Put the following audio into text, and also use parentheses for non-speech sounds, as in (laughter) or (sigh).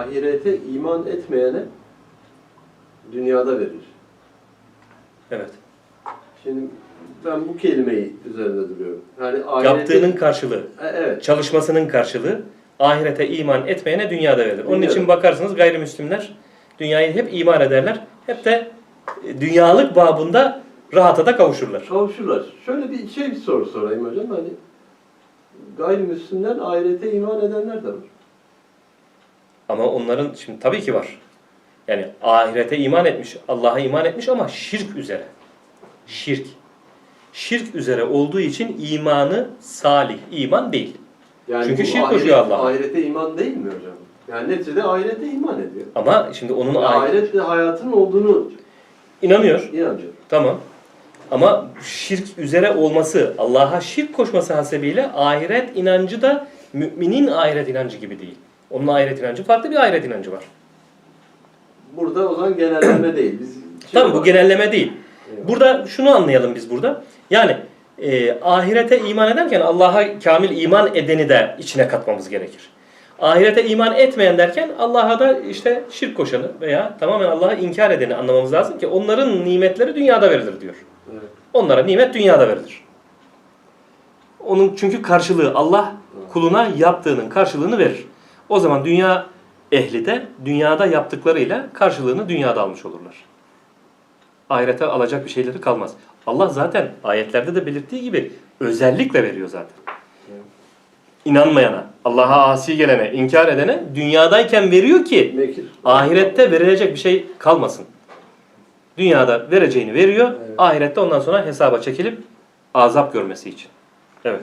ahirete iman etmeyene dünyada verir. Evet. Şimdi ben bu kelimeyi üzerinde duruyorum. Yani ahirete... Yaptığının karşılığı, E, Evet. çalışmasının karşılığı ahirete iman etmeyene dünyada verilir. Onun için bakarsınız gayrimüslimler dünyayı hep iman ederler. Hep de e, dünyalık babında rahata da kavuşurlar. Kavuşurlar. Şöyle bir şey bir soru sorayım hocam. Hani gayrimüslimler ahirete iman edenler de var. Ama onların şimdi tabii ki var. Yani ahirete iman etmiş, Allah'a iman etmiş ama şirk üzere. Şirk. Şirk üzere olduğu için imanı salih, iman değil. Yani Çünkü şirk ahiret- koşuyor Allah'a. Ahirete iman değil mi hocam? Yani neticede ahirete iman ediyor. Ama şimdi onun Yani ahiret ahirette hayatın olduğunu inanıyor. inanıyor. Tamam. Ama şirk üzere olması, Allah'a şirk koşması hasebiyle ahiret inancı da müminin ahiret inancı gibi değil. Onun ahiret inancı farklı bir ahiret inancı var. Burada o zaman genelleme (clears throat) değil. Biz şey Tabii bu genelleme değil. Burada şunu anlayalım biz burada. Yani e, ahirete iman ederken Allah'a kamil iman edeni de içine katmamız gerekir. Ahirete iman etmeyen derken Allah'a da işte şirk koşanı veya tamamen Allah'ı inkar edeni anlamamız lazım ki onların nimetleri dünyada verilir diyor. Evet. Onlara nimet dünyada verilir. Onun çünkü karşılığı Allah kuluna yaptığının karşılığını verir. O zaman dünya ehli de dünyada yaptıklarıyla karşılığını dünyada almış olurlar. Ahirete alacak bir şeyleri kalmaz. Allah zaten ayetlerde de belirttiği gibi özellikle veriyor zaten. İnanmayana, Allah'a asi gelene, inkar edene dünyadayken veriyor ki Mekir. ahirette verilecek bir şey kalmasın. Dünyada vereceğini veriyor, Evet. ahirette ondan sonra hesaba çekilip azap görmesi için. Evet.